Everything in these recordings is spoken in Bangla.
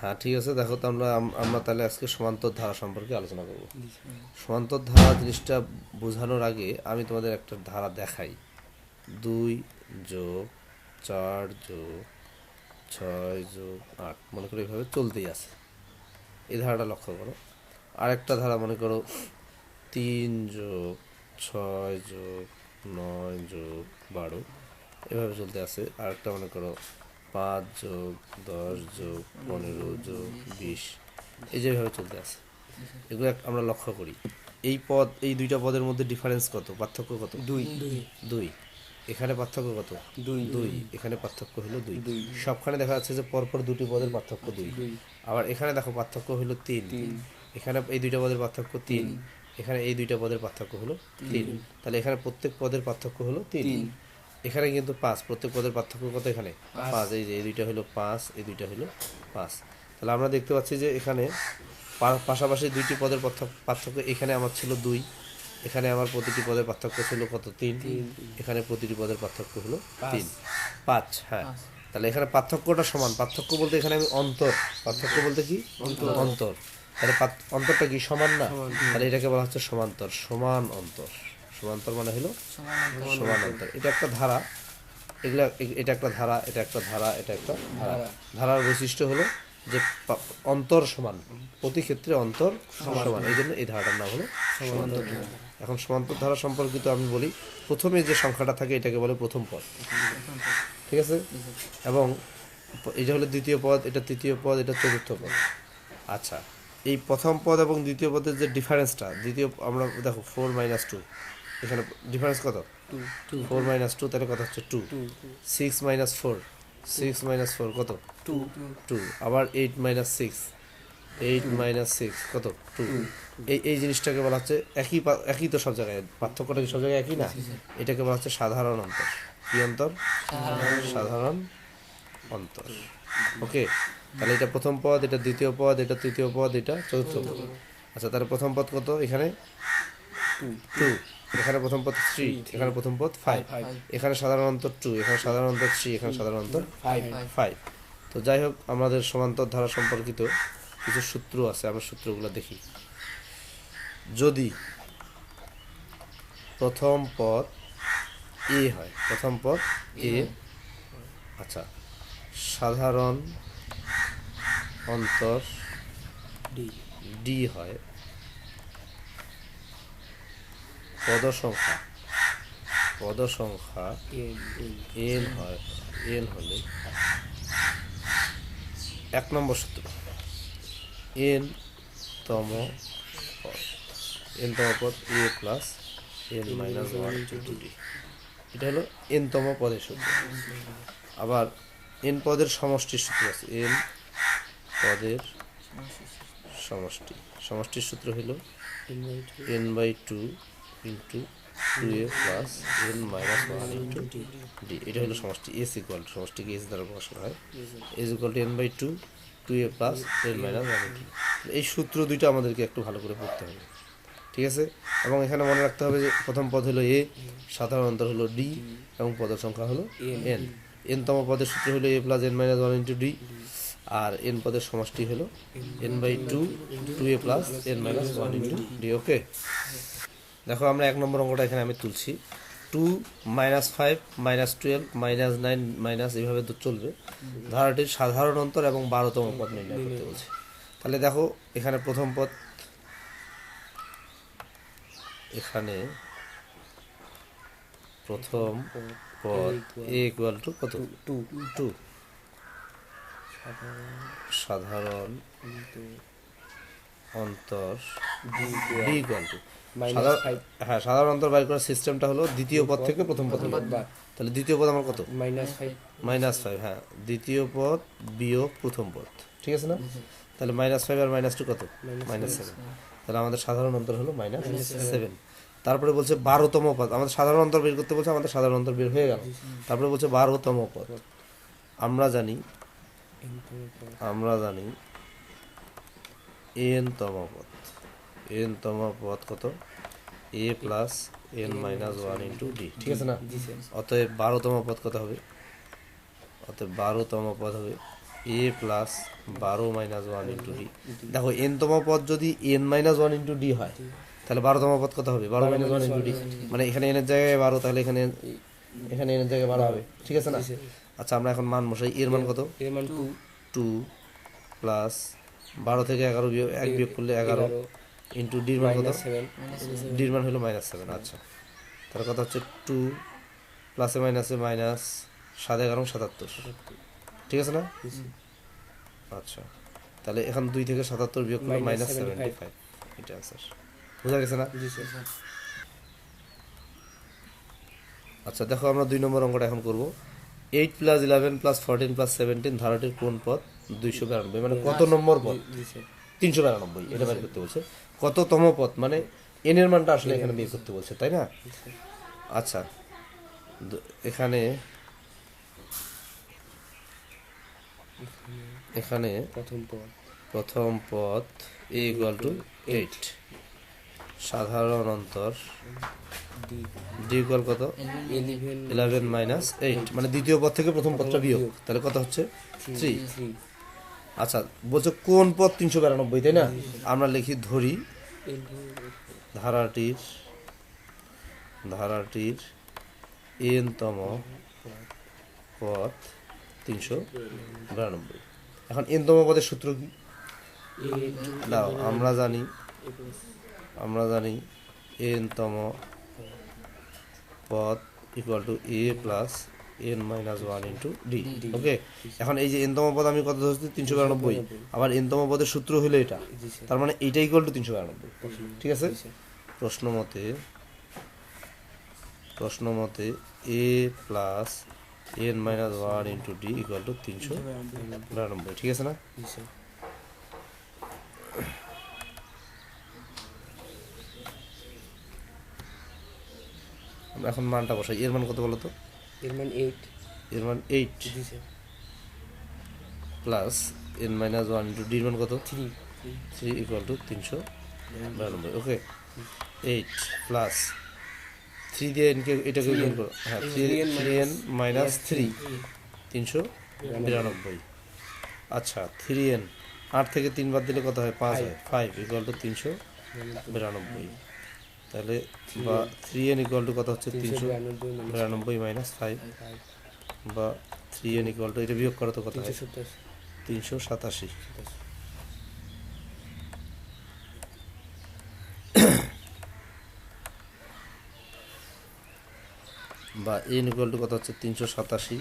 হ্যাঁ ঠিক আছে। দেখো তো আমরা আমরা তাহলে আজকে সমান্তর ধারা সম্পর্কে আলোচনা করব। সমান্তর। ধারা জিনিসটা বোঝানোর আগে আমি তোমাদের একটা ধারা দেখাই। দুই যোগ চার যোগ ছয় যোগ আট মনে করো এইভাবে চলতেই আছে। এই ধারাটা লক্ষ্য করো। আরেকটা ধারা মনে করো তিন যোগ ছয় যোগ নয় যোগ বারো এভাবে চলতে আছে। আরেকটা মনে করো পাঁচ যোগ দশ যোগ পনেরো যোগ বিশ। এই যেভাবে চলতে আছে। এগুলো আমরা লক্ষ্য করি। এই পদ এই দুইটা পদের মধ্যে ডিফারেন্স কত? পার্থক্য কত? দুই। দুই। এখানে পার্থক্য কত? দুই। দুই। এখানে পার্থক্য হলো দুই। সবখানে দেখা যাচ্ছে যে পরপর দুটি পদের পার্থক্য দুই। আবার এখানে দেখো পার্থক্য হলো তিন। এখানে এই দুইটা পদের পার্থক্য তিন। এখানে এই দুইটা পদের পার্থক্য হলো তিন। তাহলে এখানে প্রত্যেক পদের পার্থক্য হলো তিন। এখানে কিন্তু পাঁচ প্রত্যেক পদের পার্থক্য কত এখানে? পাঁচ। এই যে এই দুইটা হলো পাঁচ এই দুইটা হলো পাঁচ। তাহলে আমরা দেখতে পাচ্ছি যে এখানে পাশাপাশি দুইটি পদের পার্থক্য পার্থক্য এখানে আমার ছিল দুই এখানে আমার প্রতিটি পদের পার্থক্য ছিল কত? তিন। এখানে প্রতিটি পদের পার্থক্য হলো তিন। পাঁচ হ্যাঁ। তাহলে এখানে পার্থক্যটা সমান। পার্থক্য বলতে এখানে আমি অন্তর। পার্থক্য বলতে কি? অন্তর। তাহলে অন্তরটা কি সমান না? তাহলে এটাকে বলা হচ্ছে সমান্তর সমান অন্তর। সমান্তর মানে হলো সমান অন্তর এটা একটা ধারা। এগুলা এটা একটা ধারা এটা একটা ধারা এটা একটা ধারা। ধারার বৈশিষ্ট্য হলো যে অন্তর সমান। প্রতি ক্ষেত্রে অন্তর সমান। এই জন্য এই ধারাটার নাম হলো সমান্তর। ধারা। এখন সমান্তর ধারা সম্পর্কিত আমি বলি প্রথমে যে সংখ্যাটা থাকে এটাকে বলে প্রথম পদ। ঠিক আছে? এবং এটা হলো দ্বিতীয় পদ এটা তৃতীয় পদ এটা চতুর্থ পদ। আচ্ছা এই প্রথম পদ এবং দ্বিতীয় পদের যে ডিফারেন্সটা দ্বিতীয় আমরা দেখো ফোর মাইনাস টু এখানে ডিফারেন্স কত? ফোর মাইনাস টু তাহলে কত হচ্ছে two six minus four six minus four কত? টু টু আবার eight minus six eight minus six কত? টু এই এই জিনিসটাকে বলা হচ্ছে একই একই তো সব জায়গায় পার্থক্যটা কি সব জায়গায় একই না? এটাকে বলা হচ্ছে সাধারণ অন্তর। কি অন্তর? সাধারণ। অন্তর। ওকে তাহলে এটা প্রথম পদ এটা দ্বিতীয় পদ এটা তৃতীয় পদ এটা চতুর্থ পদ। আচ্ছা তাহলে প্রথম পদ কত এখানে? টু এখানে প্রথম পদ থ্রি এখানে প্রথম পদ ফাইভ এখানে সাধারণ অন্তর টু এখানে সাধারণ অন্তর থ্রি এখানে সাধারণ অন্তর ফাইভ তো যাই হোক আমাদের সমান্তর ধারা সম্পর্কিত কিছু সূত্র আছে আমরা সূত্রগুলো দেখি। যদি প্রথম পদ এ হয় প্রথম পদ এ আচ্ছা সাধারণ অন্তর ডি ডি হয়। পদ সংখ্যা পদ সংখ্যা এন হয় এন হলে এক নম্বর সূত্র। এন তম এন তম পদ A plus N minus one two D. এটা হলো এন তম পদের সূত্র। আবার এন পদের সমষ্টির সূত্র আছে। এন পদের সমষ্টি। সমষ্টির সূত্র হলো N by two into two A plus N minus one into D এটা হলো সমষ্টি এস ইকুয়াল টু সমষ্টিকে এস দ্বারা প্রকাশ করা হয়। S equal to N by two two A plus N minus one into এই সূত্র দুইটা আমাদেরকে একটু ভালো করে পড়তে হবে। ঠিক আছে? এবং এখানে মনে রাখতে হবে যে প্রথম পদ হলো এ সাধারণ অন্তর হলো ডি এবং পদের সংখ্যা হলো এন এন তম পদের সূত্র হলো A plus N minus one into D R N পদের সমষ্টি হলো N by two two A plus N minus one into D okay দেখো আমরা এক নম্বর অঙ্কটা এখানে আমি তুলছি। Two minus five minus twelve minus nine minus এইভাবে তো চলবে। ধারাটির সাধারণ অন্তর এবং বারোতম পদ নির্ণয় করতে বলছে। তাহলে দেখো এখানে প্রথম পদ এখানে প্রথম পদ এ ইকুয়াল টু কত? টু টু সাধারণ অন্তর হ্যাঁ সাধারণ অন্তর বাইর করার সিস্টেমটা হলো দ্বিতীয় পদ থেকে প্রথম পদ তাহলে দ্বিতীয় পদ আমার কত? মাইনাস ফাইভ মাইনাস ফাইভ হ্যাঁ। দ্বিতীয় পদ বিয়োগ প্রথম পদ। ঠিক আছে না? তাহলে মাইনাস ফাইভ আর মাইনাস টু কত? মাইনাস সেভেন তাহলে আমাদের সাধারণ অন্তর হলো মাইনাস সেভেন তারপরে বলছে বারোতম পদ। আমাদের সাধারণ অন্তর বের করতে বলছে আমাদের সাধারণ অন্তর বের হয়ে গেল। তারপরে বলছে বারোতম পদ। আমরা জানি আমরা জানি এন তম পদ এন তম পদ কত? A plus N minus one into D. ঠিক আছে না? অতএব বারোতম পদ কত হবে? অতএব বারোতম পদ হবে এ প্লাস বারো মাইনাস ওয়ান ইন্টু ডি। দেখো এনতম পদ যদি n minus one into d হয় তাহলে বারোতম পদ কত হবে? বারো মাইনাস ওয়ান ইন্টু ডি। মানে এখানে এনের জায়গায় বারো তাহলে এখানে এখানে এনের জায়গায় বারো হবে। ঠিক আছে না? আচ্ছা আমরা এখন মান বসাই। এর মান কত? এর মান টু টু প্লাস বারো থেকে এগারো বিয়োগ এক বিয়োগ করলে এগারো ইন্টু ডির মান কত? ডির মান হলো মাইনাস সেভেন আচ্ছা। তার কথা হচ্ছে টু প্লাসে মাইনাসে মাইনাস সাত এগারো সাতাত্তর। ঠিক আছে না? আচ্ছা। তাহলে এখান দুই থেকে সাতাত্তর বিয়োগ করলে মাইনাস 75 সেভেন্টি ফাইভ এটা আনসার বোঝা গেছে না? আচ্ছা দেখো আমরা দুই নম্বর অঙ্কটা এখন করব। Eight plus eleven plus fourteen plus seventeen ধারাটির কোন পদ দুইশো বিরানব্বই মানে কত নম্বর পদ তিনশো বিরানব্বই এটা বের করতে বলছে। কততম পদ মানে এন এর মানটা আসলে এখানে বের করতে বলছে তাই না? আচ্ছা এখানে এখানে প্রথম পদ প্রথম পদ এ ইকুয়াল টু এইট। সাধারণ অন্তর ডি ইকুয়াল কত? ইলেভেন মাইনাস এইট মানে দ্বিতীয় পদ থেকে প্রথম পদটা বিয়োগ। তাহলে কত হচ্ছে? থ্রি আচ্ছা বলছে কোন পদ তিনশো বিরানব্বই, তাই না? আমরা লিখি ধরি। ধারাটির ধারাটির এনতম পদ তিনশো বিরানব্বই। এখন এনতম পদের সূত্র কি? দাও, আমরা জানি আমরা জানি এনতম পদ equal to a plus n minus one into d okay এখন এই যে এনতম পদ আমি কত ধরছি? তিনশো বিরানব্বই। আবার এনতম পদের সূত্র হলো এটা। তার মানে এইটা ইকুয়াল টু তিনশো বিরানব্বই। ঠিক আছে? প্রশ্ন মতে প্রশ্ন মতে a plus n minus one into d equal to তিনশো বিরানব্বই। ঠিক আছে না? এখন মানটা বসাই। এর মান কত বলো তো এর মান এইট এর মান এইট জি sir plus n minus one into ডির মান কত? থ্রি থ্রি ইকুয়াল টু তিনশো বিরানব্বই ওকে এইট প্লাস থ্রি দিয়ে এনকে এটাকে গুণ করো। হ্যাঁ three three n minus three তিনশো বিরানব্বই আচ্ছা থ্রি এন আট থেকে তিন বাদ দিলে কত হয়? পাঁচ হয়। ফাইভ ইকুয়াল টু তিনশো বিরানব্বই তাহলে বা থ্রি এন ইকুয়াল টু কত হচ্ছে? তিনশো বিরানব্বই মাইনাস ফাইভ বা থ্রি এন ইকুয়াল টু এটা বিয়োগ করো তো কত তিনশো হয়? তিনশো সাতাশি। বা এন ইকুয়াল টু কত হচ্ছে? তিনশো সাতাশি।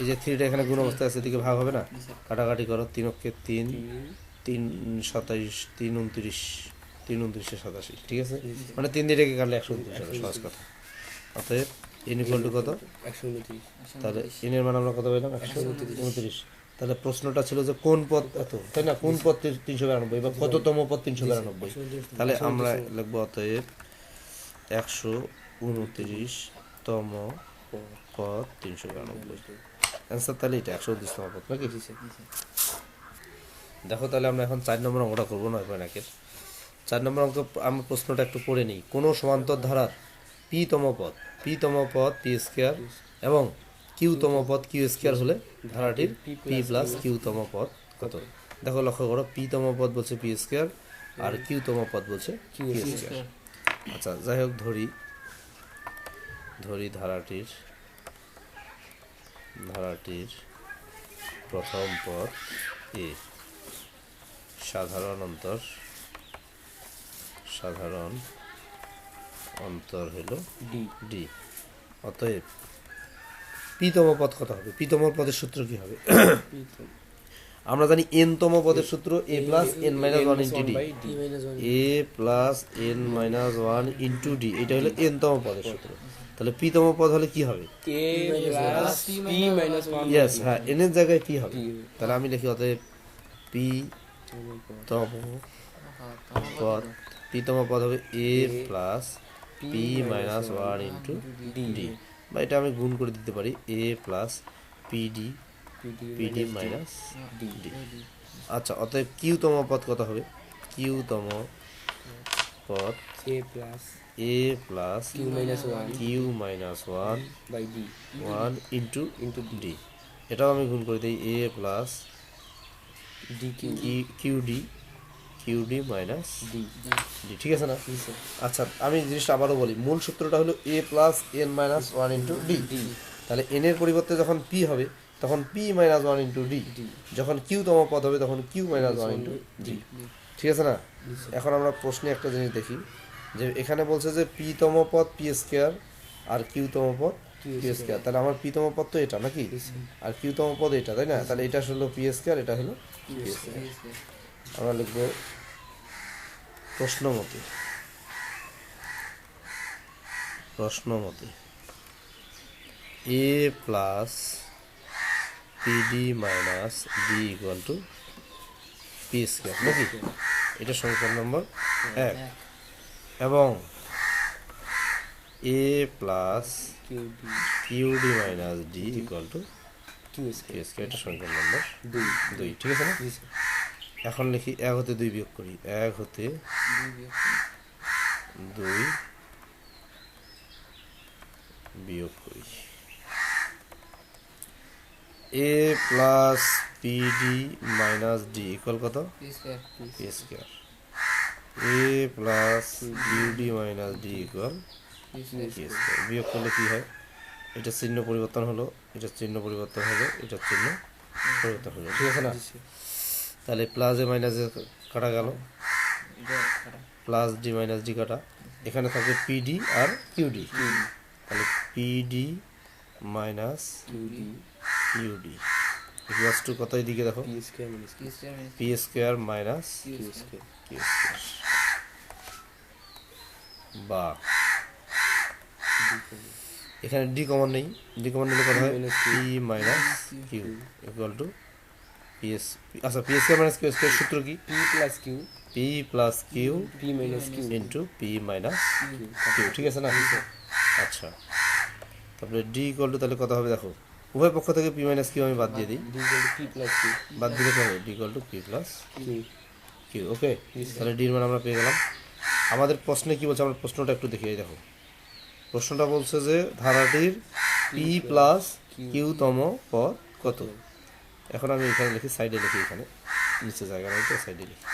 এই যে থ্রিটা এখানে গুণ অবস্থায় আছে এদিকে ভাগ হবে না? কাটাকাটি করো তিন অক্ষে তিন তিন সাতাইশ তিন উনত্রিশ। তিন উনত্রিশে সাতাশি। ঠিক আছে? মানে তিন দিয়ে রেখে কাটলে একশো উনত্রিশ হবে? সহজ কথা। অতএব এন ইকুয়াল টু কত? একশো উনত্রিশ। তাহলে এনের মান আমরা কত পেলাম? একশো উনত্রিশ। তাহলে প্রশ্নটা ছিল যে কোন পদ এত তাই না? কোন পদ তি- তিনশো বিরানব্বই বা কততম পদ তিনশো বিরানব্বই? তাহলে আমরা লিখব অতএব একশো উনত্রিশ তম পদ তিনশো বিরানব্বই। অ্যান্সার তাহলে এটা একশো উনত্রিশতম পদ নাকি? দেখো তাহলে আমরা এখন চার নম্বর অঙ্কটা করব নয় পয়েন্ট একের। চার নম্বর অঙ্ক আমরা প্রশ্নটা একটু পড়ে নিই। কোনো সমান্তর ধারার পি তম পদ পি তম পদ পি স্কোয়ার এবং কিউ তম পদ কিউ স্কোয়ার হলে ধারাটির পি প্লাস কিউ তম পদ কত? দেখো লক্ষ্য করো পি তম পদ বলছে পি স্কোয়ার আর কিউ তম পদ বলছে কিউ স্কোয়ার আচ্ছা যাই হোক ধরি ধরি ধারাটির ধারাটির প্রথম পদ এ সাধারণ অন্তর সাধারণ অন্তর হলো ডি। ডি। অতএব পিতম পদ কত হবে? পিতম পদের সূত্র কি হবে? আমরা জানি এন তম পদের সূত্র a plus n minus one into d. A plus n minus one into d এটা হলো এন তম পদের সূত্র। তাহলে পিতম পদ হলে কি হবে? ইয়েস হ্যাঁ এন এর জায়গায় পি হবে। তাহলে আমি লিখি অতএব পি তম পদ পিতম পদ হবে a plus p minus one into d. বা এটা আমি গুণ করে দিতে পারি a plus p d p d minus d. আচ্ছা অতএব কিউতম পদ কত হবে? কিউতম পদ a plus a plus q minus one. Q minus one by d. One into into d. এটাও আমি গুণ করে দিই a plus d q q d q d minus d d ঠিক আছে না? আচ্ছা আমি জিনিসটা আবারও বলি। মূল সূত্রটা হলো a plus n minus one into d তাহলে এন এর পরিবর্তে যখন পি হবে তখন p minus one into d d যখন কিউ তম পদ হবে তখন q minus one into d ঠিক আছে না? এখন আমরা প্রশ্নে একটা জিনিস দেখি। যে এখানে বলছে যে পি তম পদ পি স্কোয়ার আর কিউ তম পদ পি স্কোয়ার তাহলে আমার পি তম পদ তো এটা নাকি আর কিউ পদ এটা তাই না তাহলে এটা হলো পি স্কোয়ার এটা হলো আমরা লিখব প্রশ্ন মতে প্রশ্ন a plus p d minus d equal to p square নাকি এটা সমীকরণ নম্বর এক এবং a plus q d minus d equal to q square এটা সমীকরণ নম্বর দুই। দুই ঠিক আছে না? এখন লিখি এক হতে দুই বিয়োগ করি। এক হতে দুই বিয়োগ করি। A plus p d minus d equal কত? Square a plus q d minus d equal বিয়োগ করলে কি হয় এটা চিহ্ন পরিবর্তন হলো এটা চিহ্ন পরিবর্তন হলো এটা চিহ্ন পরিবর্তন হলো ঠিক আছে না তাহলে প্লাস এ মাইনাস কাটা গেল প্লাস ডি মাইনাস ডি কাটা এখানে থাকবে পিডি আর কিউডি তাহলে p d minus q d q d equals to কত এদিকে দেখো p square minus q square বা এখানে ডি কমন নেই। ডি কমন নিলে কত হয়. P minus q equal to p s আচ্ছা p square minus q square সূত্র কি? P plus q p plus q p minus q into p minus q q ঠিক আছে না? আচ্ছা। তারপরে ডি ইকুয়াল টু তাহলে কত হবে দেখো? উভয় পক্ষ থেকে পি মাইনাস কিউ আমি বাদ দিয়ে দিই। কিউ বাদ দিলে কি হবে? D equal to p plus q q okay তাহলে ডির মান আমরা পেয়ে গেলাম। আমাদের প্রশ্নে কি বলছে? আমরা প্রশ্নটা একটু দেখি দেখো। প্রশ্নটা বলছে যে ধারাটির পি প্লাস কিউ তম পদ কত? এখন আমি এখানে লিখি সাইডে লিখি এখানে। নিচে জায়গা রয়েছে সাইডে লিখি।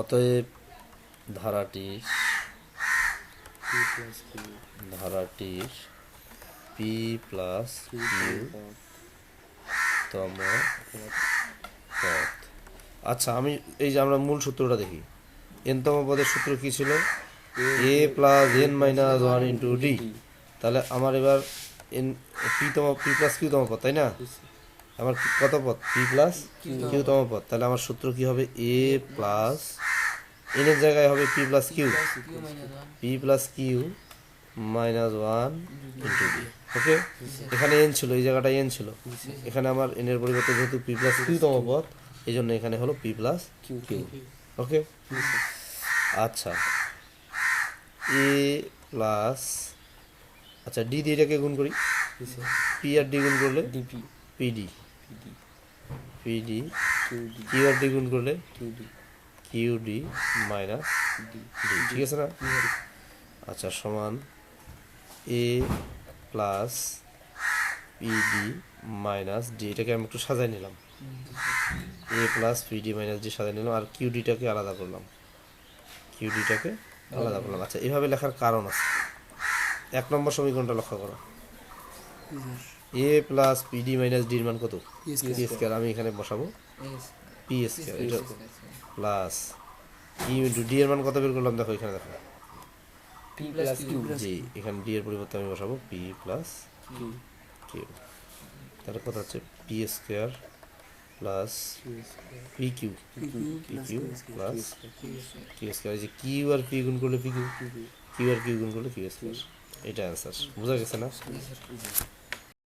অতএব ধারাটি ধারাটির পি প্লাস তম পদ। আচ্ছা আমি এই যে আমরা মূল সূত্রটা দেখি। এনতম পদের সূত্র কি ছিল? A plus n minus one into d তাহলে আমার এবার এন পি তম পি প্লাস কিউ তম পদ, তাই না? আমার কত পদ? পি প্লাস কিউ তম পদ। তাহলে আমার সূত্র কি হবে? এ প্লাস এন এর জায়গায় হবে p plus q p plus q minus one into d okay এখানে এন ছিল, এই জায়গাটা এন ছিল। এখানে আমার এন এর পরিবর্তে যেহেতু পি প্লাস কিউ তম পদ, এই জন্য এখানে হলো p plus q q okay? আচ্ছা। এ প্লাস আচ্ছা ডি দিয়ে এটাকে গুণ করি। পি আর ডি গুণ করলে? D p p d. P d. Q আর ডি গুণ করলে? Q d. Q d minus d. D. ঠিক আছে না? আচ্ছা সমান a plus p d minus d. এটাকে আমি একটু সাজাই নিলাম। A plus p d minus d সাজাই নিলাম। আর কিউডিটাকে আলাদা করলাম। কিউডিটাকে আলাদা করলাম। আচ্ছা এভাবে লেখার কারণ আছে। এক নম্বর সমীকরণটা লক্ষ্য করো। এ প্লাস পিডি মাইনাস ডির মান কত? পি স্কোয়ার আমি এখানে বসাবো। পি স্কোয়ার এটা প্লাস কিউ ইন্টু ডি এর মান কত বের করলাম? দেখো এখানে দেখো। পি প্লাস কিউ জি এখানে ডি এর পরিবর্তে আমি বসাবো। পি প্লাস কিউ তাহলে কত হচ্ছে? P square plus p q p q plus q square যে কিউ আর পি গুণ করলে পি কিউ কিউ আর কিউ গুণ করলে কিউ স্কোয়ার এটা অ্যান্সার বোঝা গেছে না?